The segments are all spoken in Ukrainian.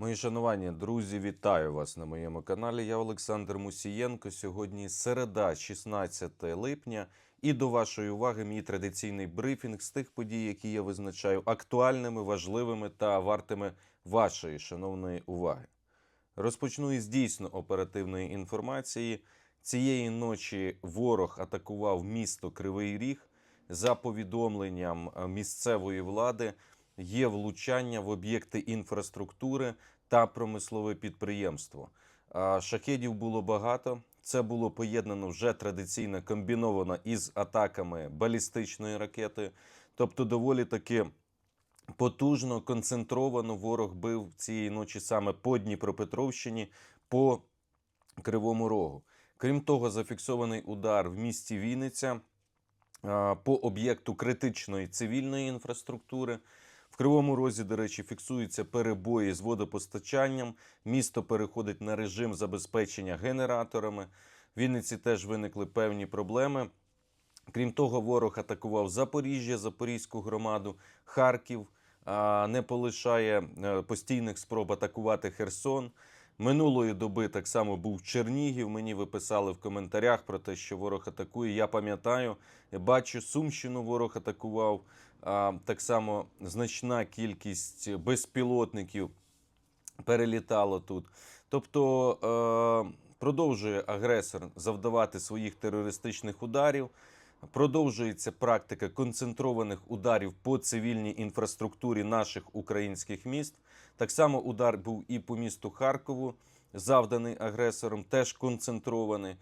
Мої шанування, друзі, вітаю вас на моєму каналі. Я Олександр Мусієнко. Сьогодні середа, 16 липня. І до вашої уваги мій традиційний брифінг з тих подій, які я визначаю актуальними, важливими та вартими вашої шановної уваги. Розпочну із дійсно оперативної інформації. Цієї ночі ворог атакував місто Кривий Ріг. За повідомленням місцевої влади, є влучання в об'єкти інфраструктури та промислове підприємство. Шахедів було багато. Це було поєднано вже традиційно комбіновано із атаками балістичної ракети. Тобто, доволі таки потужно, концентровано ворог бив цієї ночі саме по Дніпропетровщині, по Кривому Рогу. Крім того, зафіксований удар в місті Вінниця по об'єкту критичної цивільної інфраструктури. Кривому Розі, до речі, фіксуються перебої з водопостачанням. Місто переходить на режим забезпечення генераторами. В Вінниці теж виникли певні проблеми. Крім того, ворог атакував Запоріжжя, Запорізьку громаду, Харків, не полишає е, постійних спроб атакувати Херсон. Минулої доби так само був Чернігів. Мені ви писали в коментарях про те, що ворог атакує. Я пам'ятаю, бачу, Сумщину ворог атакував. Так само значна кількість безпілотників перелітало тут. Тобто е, продовжує агресор завдавати своїх терористичних ударів. Продовжується практика концентрованих ударів по цивільній інфраструктурі наших українських міст. Так само удар був і по місту Харкову, завданий агресором, теж концентрований.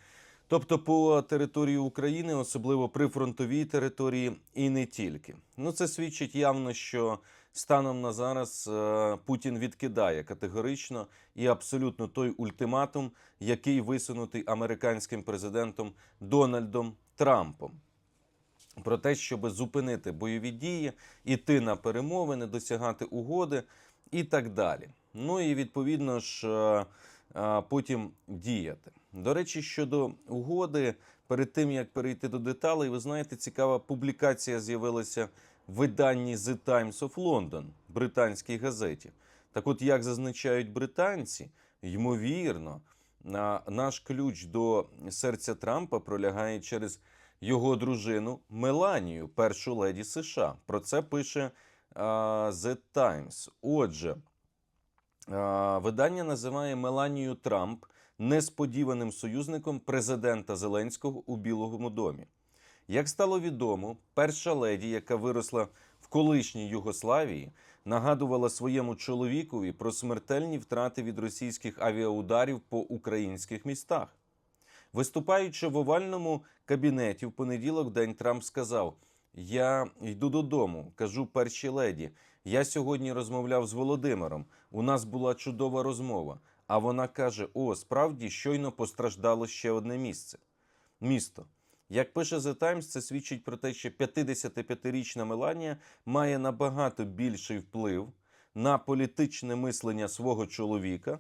Тобто по території України, особливо при фронтовій території, і не тільки. Ну це свідчить явно, що станом на зараз е, Путін відкидає категорично і абсолютно той ультиматум, який висунутий американським президентом Дональдом Трампом. Про те, щоб зупинити бойові дії, іти на перемовини, досягати угоди і так далі. Ну і відповідно ж е, потім діяти. До речі, щодо угоди, перед тим як перейти до деталей, ви знаєте, цікава публікація з'явилася в виданні The Times of London, британській газеті. Так, от, як зазначають британці, ймовірно, наш ключ до серця Трампа пролягає через його дружину Меланію, першу леді США. Про це пише The Times. Отже, видання називає Меланію Трамп несподіваним союзником президента Зеленського у Білому домі. Як стало відомо, перша леді, яка виросла в колишній Югославії, нагадувала своєму чоловікові про смертельні втрати від російських авіаударів по українських містах. Виступаючи в овальному кабінеті в понеділок, день Трамп сказав: Я йду додому, кажу першій леді. Я сьогодні розмовляв з Володимиром. У нас була чудова розмова. А вона каже: О, справді щойно постраждало ще одне місце. Місто. Як пише The Times, це свідчить про те, що 55-річна Меланія має набагато більший вплив на політичне мислення свого чоловіка,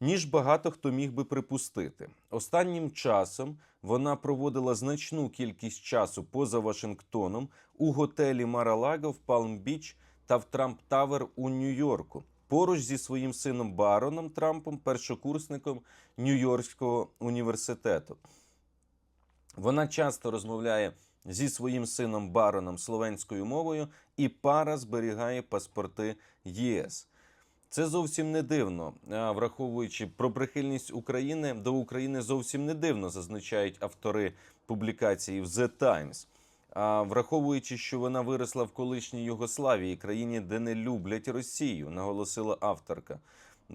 ніж багато хто міг би припустити. Останнім часом вона проводила значну кількість часу поза Вашингтоном у готелі Маралаго в Палм-Біч та в Трамп Тавер у Нью-Йорку. Поруч зі своїм сином Бароном Трампом, першокурсником Нью-Йоркського університету. Вона часто розмовляє зі своїм сином Бароном словенською мовою, і пара зберігає паспорти ЄС. Це зовсім не дивно, враховуючи про прихильність України до України зовсім не дивно, зазначають автори публікації в The Times. А враховуючи, що вона виросла в колишній Югославії, країні, де не люблять Росію, наголосила авторка.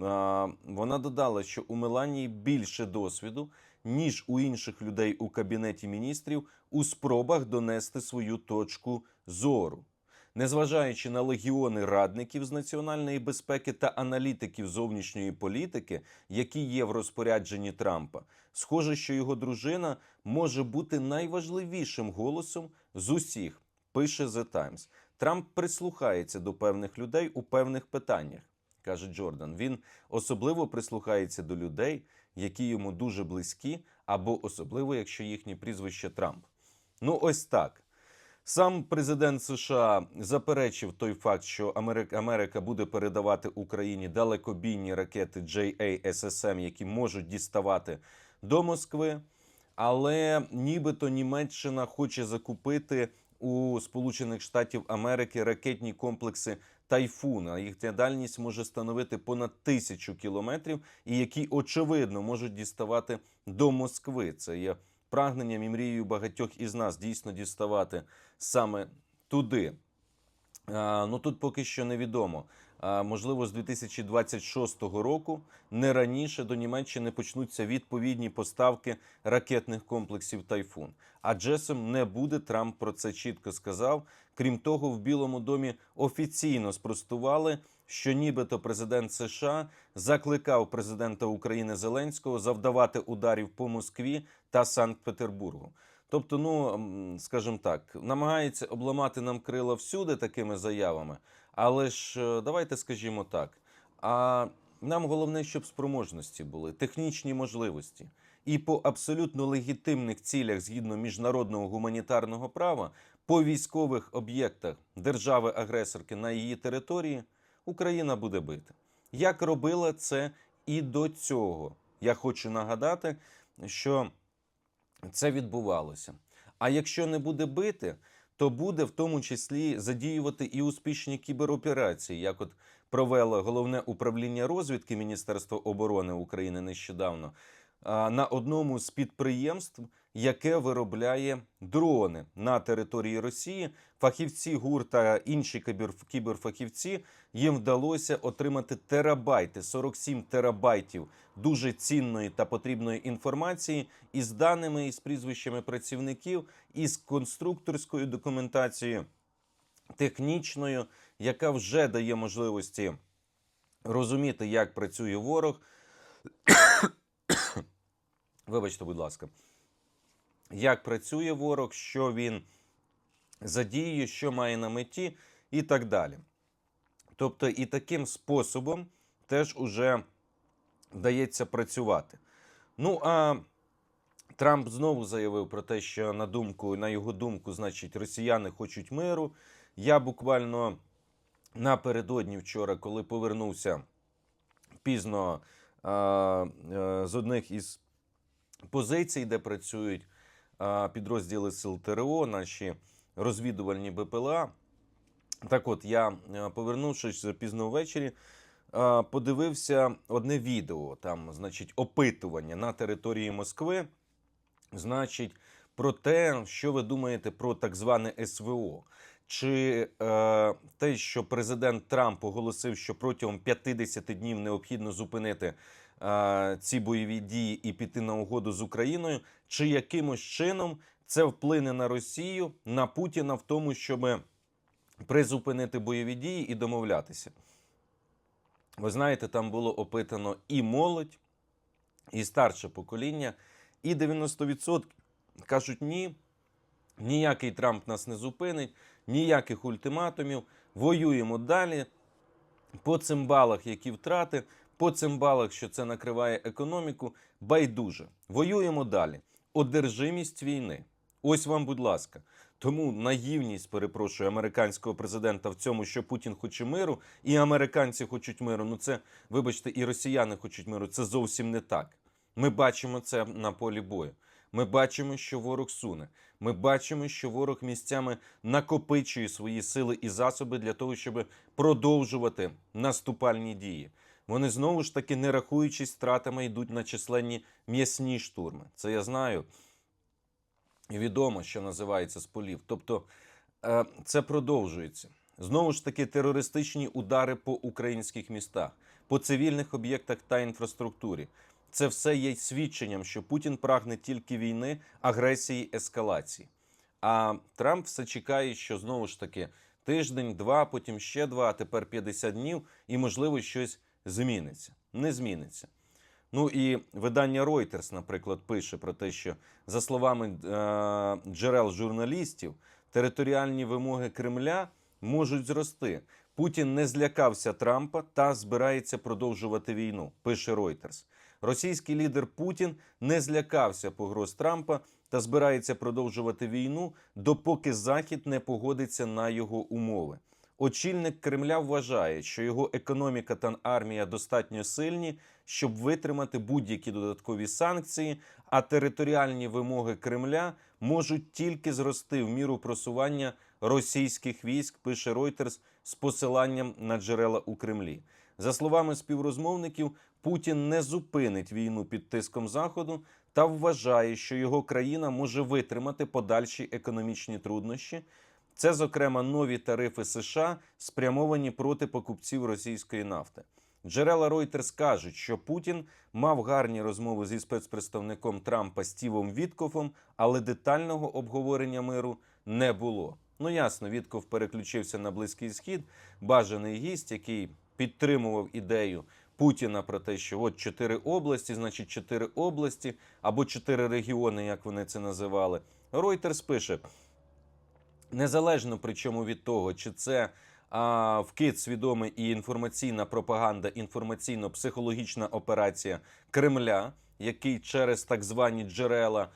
А, Вона додала, що у Меланії більше досвіду, ніж у інших людей у кабінеті міністрів у спробах донести свою точку зору. Незважаючи на легіони радників з національної безпеки та аналітиків зовнішньої політики, які є в розпорядженні Трампа, схоже, що його дружина може бути найважливішим голосом з усіх, пише The Times. Трамп прислухається до певних людей у певних питаннях, каже Джордан. Він особливо прислухається до людей, які йому дуже близькі, або особливо, якщо їхнє прізвище Трамп. Ну, ось так. Сам президент США заперечив той факт, що Америка, буде передавати Україні далекобійні ракети JASSM, які можуть діставати до Москви. Але нібито Німеччина хоче закупити у Сполучених Штатів Америки ракетні комплекси Тайфун. А їхня дальність може становити понад тисячу кілометрів, і які очевидно можуть діставати до Москви. Це є прагненням і мрією багатьох із нас дійсно діставати саме туди. Ну тут поки що невідомо. Можливо, з 2026 року не раніше до Німеччини почнуться відповідні поставки ракетних комплексів Тайфун. А Джесом не буде. Трамп про це чітко сказав. Крім того, в Білому домі офіційно спростували, що нібито президент США закликав президента України Зеленського завдавати ударів по Москві та Санкт-Петербургу. Тобто, ну скажімо так, намагається обламати нам крила всюди такими заявами. Але ж е, давайте скажімо так. А нам головне, щоб спроможності були, технічні можливості. І по абсолютно легітимних цілях згідно міжнародного гуманітарного права по військових об'єктах держави-агресорки на її території Україна буде бити. Як робила це і до цього. Я хочу нагадати, що це відбувалося. А якщо не буде бити, то буде в тому числі задіювати і успішні кібероперації, як от провело головне управління розвідки Міністерства оборони України нещодавно на одному з підприємств, яке виробляє дрони на території Росії. Фахівці ГУР та інші кіберфахівці їм вдалося отримати терабайти, 47 терабайтів дуже цінної та потрібної інформації із даними, із прізвищами працівників, із конструкторською документацією, технічною, яка вже дає можливості розуміти, як працює ворог. Вибачте, будь ласка, як працює ворог, що він задіює, що має на меті, і так далі. Тобто, і таким способом теж уже вдається працювати. Ну а Трамп знову заявив про те, що на думку, на його думку, значить, росіяни хочуть миру. Я буквально напередодні вчора, коли повернувся пізно а, з одних із позицій, де працюють підрозділи сил ТРО, наші розвідувальні БПЛА. Так от, я, е, повернувшись пізно ввечері, е, подивився одне відео, там, значить, опитування на території Москви, значить, про те, що ви думаєте про так зване СВО. Чи е, те, що президент Трамп оголосив, що протягом 50 днів необхідно зупинити ці бойові дії і піти на угоду з Україною, чи якимось чином це вплине на Росію, на Путіна в тому, щоб призупинити бойові дії і домовлятися? Ви знаєте, там було опитано і молодь, і старше покоління, і 90% кажуть ні, ніякий Трамп нас не зупинить, ніяких ультиматумів, воюємо далі. По цим балах, які втрати, по цим балах, що це накриває економіку, байдуже. Воюємо далі. Одержимість війни. Ось вам, будь ласка. Тому наївність, перепрошую, американського президента в цьому, що Путін хоче миру, і американці хочуть миру. Ну це, вибачте, і росіяни хочуть миру. Це зовсім не так. Ми бачимо це на полі бою. Ми бачимо, що ворог суне. Ми бачимо, що ворог місцями накопичує свої сили і засоби для того, щоб продовжувати наступальні дії. Вони знову ж таки, не рахуючись втратами, йдуть на численні м'ясні штурми. Це я знаю. І відомо, що називається з полів. Тобто е, це продовжується. Знову ж таки, терористичні удари по українських містах, по цивільних об'єктах та інфраструктурі. Це все є свідченням, що Путін прагне тільки війни, агресії, ескалації. А Трамп все чекає, що знову ж таки тиждень, два, потім ще два, а тепер 50 днів, і можливо щось зміниться. Не зміниться. Ну і видання Reuters, наприклад, пише про те, що за словами е, джерел журналістів, територіальні вимоги Кремля можуть зрости. Путін не злякався Трампа та збирається продовжувати війну. Пише Reuters. російський лідер Путін не злякався погроз Трампа та збирається продовжувати війну, допоки Захід не погодиться на його умови. Очільник Кремля вважає, що його економіка та армія достатньо сильні, щоб витримати будь-які додаткові санкції, а територіальні вимоги Кремля можуть тільки зрости в міру просування російських військ, пише Reuters з посиланням на джерела у Кремлі. За словами співрозмовників, Путін не зупинить війну під тиском Заходу та вважає, що його країна може витримати подальші економічні труднощі. Це, зокрема, нові тарифи США, спрямовані проти покупців російської нафти. Джерела Reuters кажуть, що Путін мав гарні розмови зі спецпредставником Трампа Стівом Віткофом, але детального обговорення миру не було. Ну ясно, Вітков переключився на Близький Схід, бажаний гість, який підтримував ідею Путіна про те, що от чотири області, значить чотири області або чотири регіони, як вони це називали. Reuters пише: незалежно причому від того, чи це а, вкид свідомий і інформаційна пропаганда, інформаційно-психологічна операція Кремля, який через так звані джерела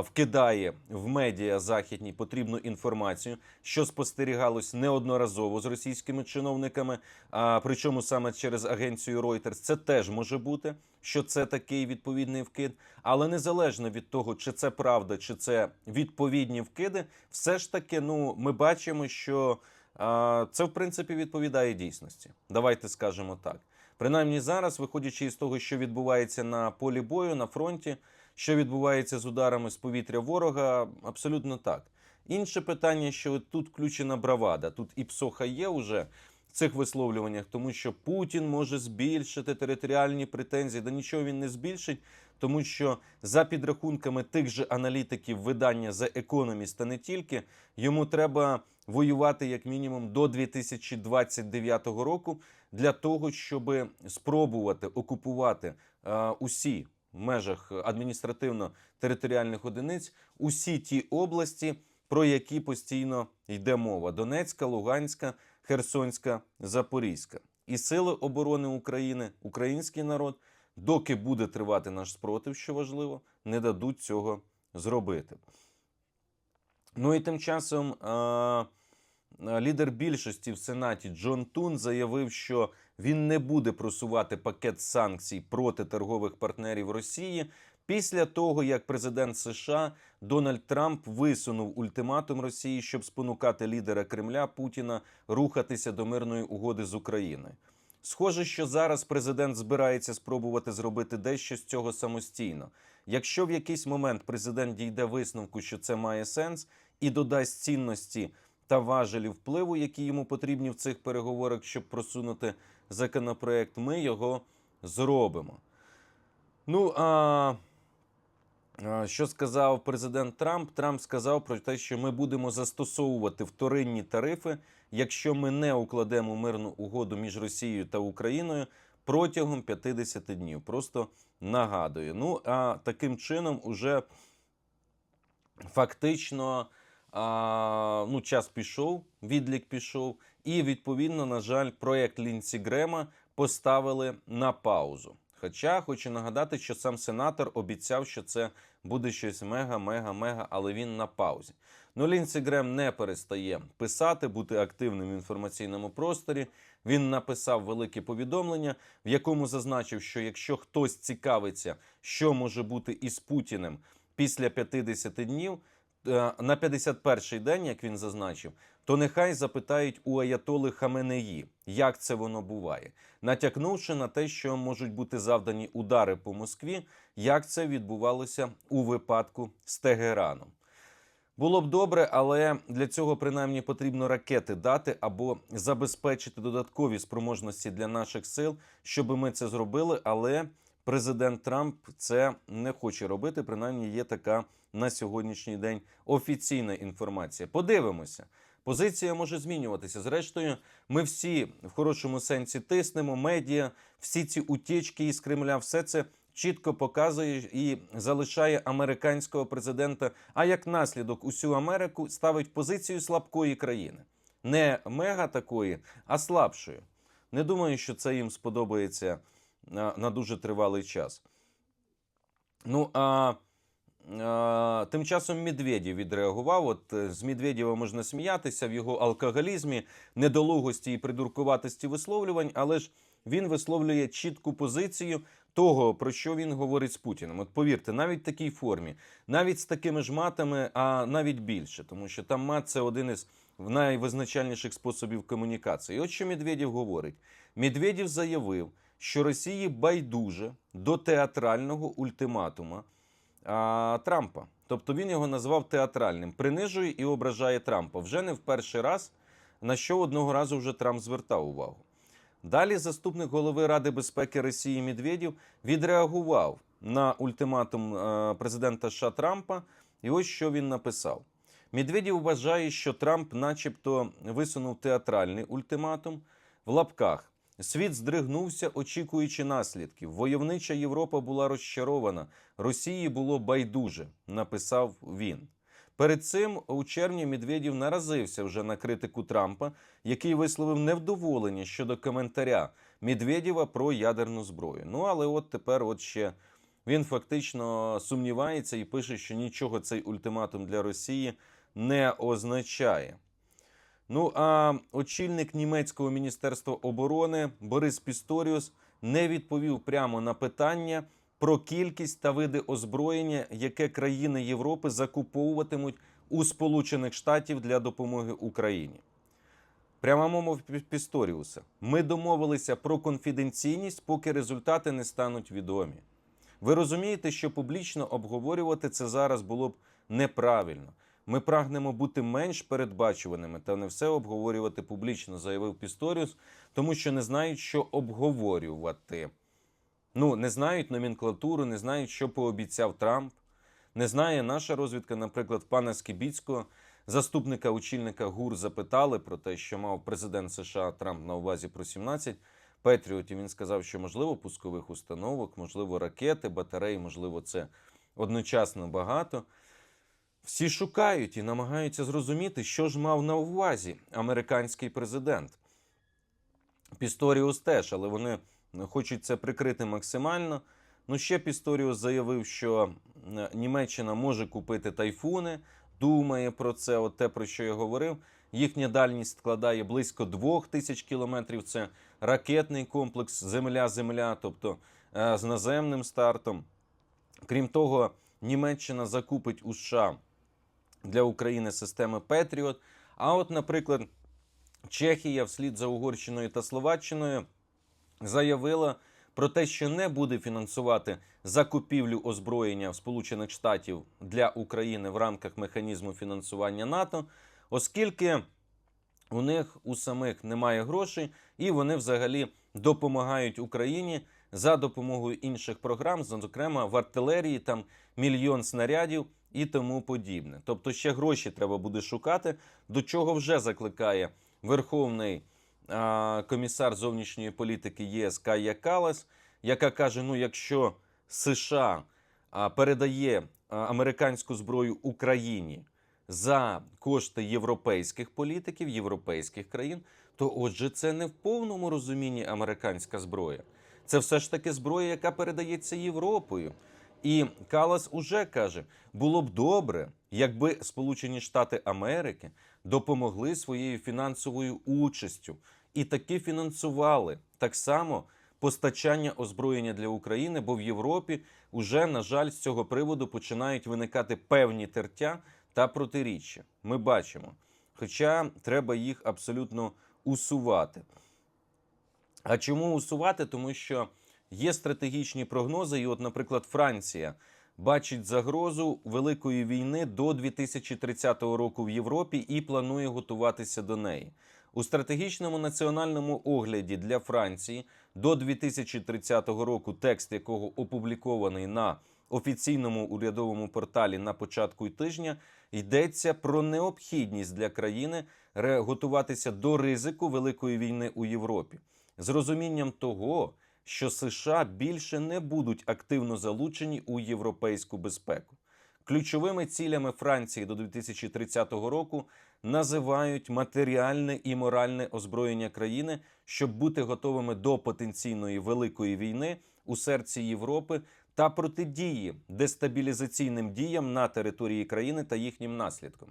вкидає в медіа західні потрібну інформацію, що спостерігалось неодноразово з російськими чиновниками, а, причому саме через агенцію Reuters. Це теж може бути, що це такий відповідний вкид. Але незалежно від того, чи це правда, чи це відповідні вкиди, все ж таки, ну ми бачимо, що а, це в принципі відповідає дійсності. Давайте скажемо так. Принаймні зараз, виходячи із того, що відбувається на полі бою, на фронті, що відбувається з ударами з повітря ворога, абсолютно так. Інше питання, що тут включена бравада. Тут і псоха є уже в цих висловлюваннях, тому що Путін може збільшити територіальні претензії. Да нічого він не збільшить, тому що за підрахунками тих же аналітиків видання The Economist та не тільки, йому треба воювати як мінімум до 2029 року для того, щоб спробувати окупувати е, усі в межах адміністративно-територіальних одиниць усі ті області, про які постійно йде мова: Донецька, Луганська, Херсонська, Запорізька. І сили оборони України, український народ, доки буде тривати наш спротив, що важливо, не дадуть цього зробити. Ну і тим часом а, лідер більшості в Сенаті Джон Тун заявив, що він не буде просувати пакет санкцій проти торгових партнерів Росії після того, як президент США Дональд Трамп висунув ультиматум Росії, щоб спонукати лідера Кремля Путіна рухатися до мирної угоди з Україною. Схоже, що зараз президент збирається спробувати зробити дещо з цього самостійно. Якщо в якийсь момент президент дійде висновку, що це має сенс, і додасть цінності та важелі впливу, які йому потрібні в цих переговорах, щоб просунути законопроект, ми його зробимо. Ну а що сказав президент Трамп? Трамп сказав про те, що ми будемо застосовувати вторинні тарифи, якщо ми не укладемо мирну угоду між Росією та Україною протягом 50 днів. Просто нагадую. Ну а таким чином, уже фактично а, ну, час пішов, відлік пішов, і відповідно, на жаль, проект Лінсі Грема поставили на паузу. Хоча хочу нагадати, що сам сенатор обіцяв, що це буде щось мега, мега, мега, але він на паузі. Ну, Лінсі Грем не перестає писати, бути активним в інформаційному просторі. Він написав велике повідомлення, в якому зазначив, що якщо хтось цікавиться, що може бути із Путіним після 50 днів, на 51-й день, як він зазначив, то нехай запитають у Аятоли Хаменеї, як це воно буває, натякнувши на те, що можуть бути завдані удари по Москві, як це відбувалося у випадку з Тегераном. Було б добре, але для цього принаймні потрібно ракети дати або забезпечити додаткові спроможності для наших сил, щоб ми це зробили. Але президент Трамп це не хоче робити. Принаймні, є така на сьогоднішній день офіційна інформація. Подивимося. Позиція може змінюватися. Зрештою, ми всі в хорошому сенсі тиснемо медіа, всі ці утічки із Кремля, все це чітко показує і залишає американського президента. А як наслідок усю Америку ставить позицію слабкої країни, не мега такої, а слабшої. Не думаю, що це їм сподобається на, дуже тривалий час. Ну а, а тим часом Медведєв відреагував. От е, з Медведєва можна сміятися в його алкоголізмі, недолугості і придуркуватості висловлювань, але ж він висловлює чітку позицію того, про що він говорить з Путіним. От повірте, навіть в такій формі, навіть з такими ж матами, а навіть більше, тому що там мат це один із найвизначальніших способів комунікації. І От що Медведєв говорить: Медведєв заявив, що Росії байдуже до театрального ультиматума а, Трампа. Тобто він його назвав театральним, принижує і ображає Трампа. Вже не в перший раз, на що одного разу вже Трамп звертав увагу. Далі заступник голови Ради безпеки Росії Медведєв відреагував на ультиматум е, президента США Трампа. І ось що він написав: Медведєв вважає, що Трамп, начебто, висунув театральний ультиматум в лапках. Світ здригнувся, очікуючи наслідків. Войовнича Європа була розчарована. Росії було байдуже, написав він. Перед цим у червні Медведєв наразився вже на критику Трампа, який висловив невдоволення щодо коментаря Медведєва про ядерну зброю. Ну але от тепер, от ще він фактично сумнівається і пише, що нічого цей ультиматум для Росії не означає. Ну а очільник німецького міністерства оборони Борис Пісторіус не відповів прямо на питання про кількість та види озброєння, яке країни Європи закуповуватимуть у Сполучених Штатів для допомоги Україні. Пряма мова Пісторіуса. Ми домовилися про конфіденційність, поки результати не стануть відомі. Ви розумієте, що публічно обговорювати це зараз було б неправильно. Ми прагнемо бути менш передбачуваними та не все обговорювати публічно, заявив Пісторіус, тому що не знають, що обговорювати. Ну, не знають номенклатуру, не знають, що пообіцяв Трамп. Не знає наша розвідка, наприклад, пана Скібіцького, заступника очільника ГУР, запитали про те, що мав президент США Трамп на увазі про 17 Петріотів. Він сказав, що можливо пускових установок, можливо, ракети, батареї, можливо, це одночасно багато. Всі шукають і намагаються зрозуміти, що ж мав на увазі американський президент. Пісторіус теж, але вони хочуть це прикрити максимально. Ну, ще Пісторіус заявив, що е, Німеччина може купити тайфуни, думає про це, от те, про що я говорив. Їхня дальність складає близько двох тисяч кілометрів. Це ракетний комплекс Земля-Земля, тобто е, з наземним стартом. Крім того, Німеччина закупить у США для України системи Петріот. А от, наприклад, Чехія вслід за Угорщиною та Словаччиною заявила про те, що не буде фінансувати закупівлю озброєння Сполучених Штатів для України в рамках механізму фінансування НАТО, оскільки у них у самих немає грошей, і вони взагалі допомагають Україні за допомогою інших програм, зокрема в артилерії, там мільйон снарядів і тому подібне. Тобто ще гроші треба буде шукати, до чого вже закликає Верховний а, комісар зовнішньої політики ЄС Кая Калас, яка каже: ну, якщо США а, передає американську зброю Україні за кошти європейських політиків, європейських країн, то отже, це не в повному розумінні американська зброя. Це все ж таки зброя, яка передається Європою. І Калас уже каже: було б добре, якби Сполучені Штати Америки допомогли своєю фінансовою участю і таки фінансували так само постачання озброєння для України, бо в Європі вже, на жаль, з цього приводу починають виникати певні тертя та протиріччя. Ми бачимо. Хоча треба їх абсолютно усувати. А чому усувати? Тому що є стратегічні прогнози, і, от, наприклад, Франція бачить загрозу великої війни до 2030 року в Європі і планує готуватися до неї. У стратегічному національному огляді для Франції до 2030 року, текст якого опублікований на офіційному урядовому порталі на початку тижня, йдеться про необхідність для країни готуватися до ризику великої війни у Європі з розумінням того, що США більше не будуть активно залучені у європейську безпеку. Ключовими цілями Франції до 2030 року називають матеріальне і моральне озброєння країни, щоб бути готовими до потенційної великої війни у серці Європи та протидії дестабілізаційним діям на території країни та їхнім наслідкам.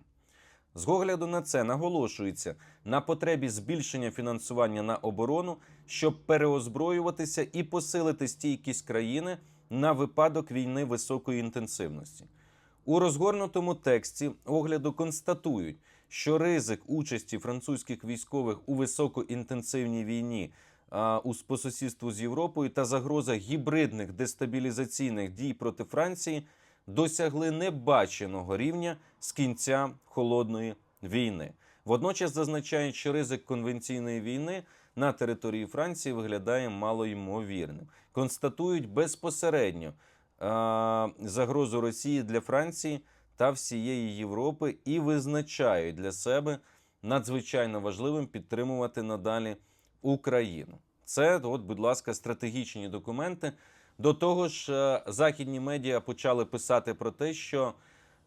З огляду на це наголошується на потребі збільшення фінансування на оборону, щоб переозброюватися і посилити стійкість країни на випадок війни високої інтенсивності. У розгорнутому тексті огляду констатують, що ризик участі французьких військових у високоінтенсивній війні а, у по сусідству з Європою та загроза гібридних дестабілізаційних дій проти Франції досягли небаченого рівня з кінця холодної війни. Водночас зазначають, що ризик конвенційної війни на території Франції виглядає малоймовірним. Констатують безпосередньо а, загрозу Росії для Франції та всієї Європи і визначають для себе надзвичайно важливим підтримувати надалі Україну. Це, от, будь ласка, стратегічні документи. До того ж, е, західні медіа почали писати про те, що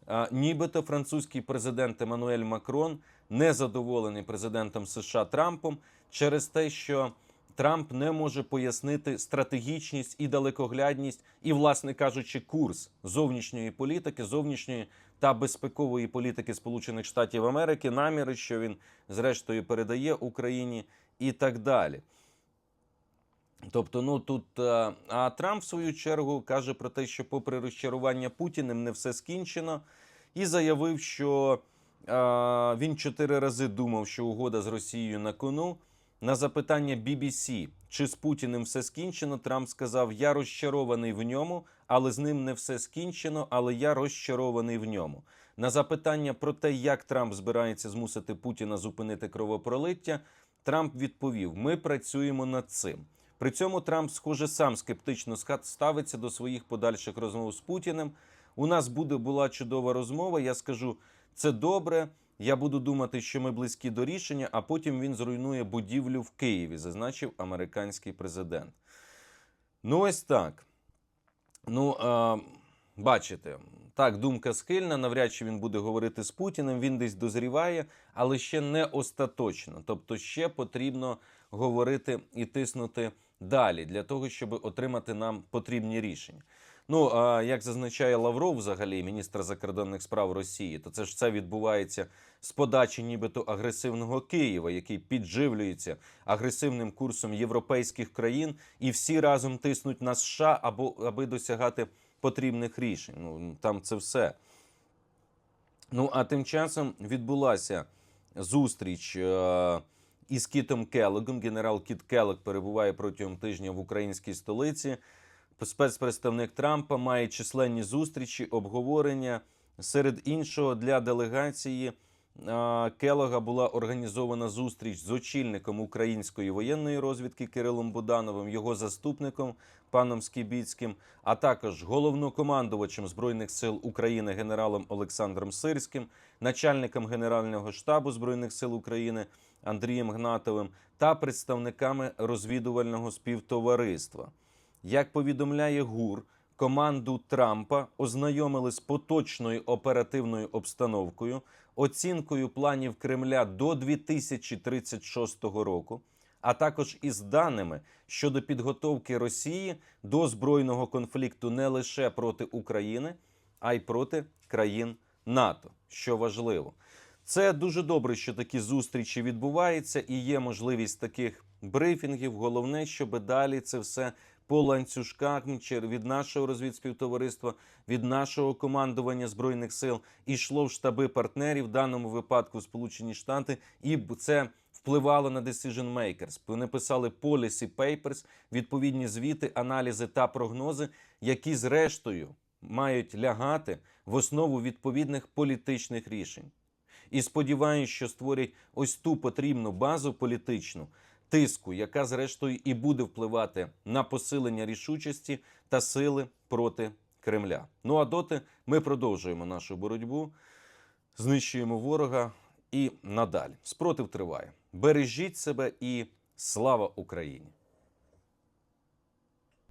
е, нібито французький президент Еммануель Макрон не задоволений президентом США Трампом через те, що Трамп не може пояснити стратегічність і далекоглядність, і, власне кажучи, курс зовнішньої політики, зовнішньої та безпекової політики Сполучених Штатів Америки, наміри, що він зрештою передає Україні, і так далі. Тобто, ну тут е, а Трамп в свою чергу каже про те, що, попри розчарування Путіним, не все скінчено, і заявив, що е, він чотири рази думав, що угода з Росією на кону. На запитання BBC, чи з Путіним все скінчено, Трамп сказав: Я розчарований в ньому, але з ним не все скінчено, але я розчарований в ньому. На запитання про те, як Трамп збирається змусити Путіна зупинити кровопролиття, Трамп відповів: Ми працюємо над цим. При цьому Трамп, схоже, сам скептично ставиться до своїх подальших розмов з Путіним. У нас буде була чудова розмова. Я скажу, це добре. Я буду думати, що ми близькі до рішення, а потім він зруйнує будівлю в Києві, зазначив американський президент. Ну, ось так. Ну, е, бачите, так, думка схильна. Навряд чи він буде говорити з Путіним. Він десь дозріває, але ще не остаточно. Тобто, ще потрібно говорити і тиснути далі для того, щоб отримати нам потрібні рішення. Ну а як зазначає Лавров, взагалі, міністр закордонних справ Росії, то це ж це відбувається з подачі, нібито агресивного Києва, який підживлюється агресивним курсом європейських країн, і всі разом тиснуть на США, або аби досягати потрібних рішень. Ну там це все. Ну а тим часом відбулася зустріч. Е із Кітом Келлогом. Генерал Кіт Келлог перебуває протягом тижня в українській столиці. Спецпредставник Трампа має численні зустрічі, обговорення. Серед іншого для делегації Келога була організована зустріч з очільником української воєнної розвідки Кирилом Будановим, його заступником паном Скібіцьким, а також головнокомандувачем збройних сил України генералом Олександром Сирським, начальником Генерального штабу збройних сил України Андрієм Гнатовим та представниками розвідувального співтовариства. Як повідомляє ГУР, команду Трампа ознайомили з поточною оперативною обстановкою, оцінкою планів Кремля до 2036 року, а також із даними щодо підготовки Росії до збройного конфлікту не лише проти України, а й проти країн НАТО, що важливо. Це дуже добре, що такі зустрічі відбуваються, і є можливість таких брифінгів. Головне, щоб далі це все по ланцюжках від нашого розвідспівтовариства, від нашого командування збройних сил йшло в штаби партнерів в даному випадку Сполучені Штати, і це впливало на decision makers. Вони писали policy papers, відповідні звіти, аналізи та прогнози, які зрештою мають лягати в основу відповідних політичних рішень. І сподіваюся, що створять ось ту потрібну базу політичну тиску, яка зрештою і буде впливати на посилення рішучості та сили проти Кремля. Ну а доти ми продовжуємо нашу боротьбу, знищуємо ворога і надалі. Спротив триває. Бережіть себе і слава Україні!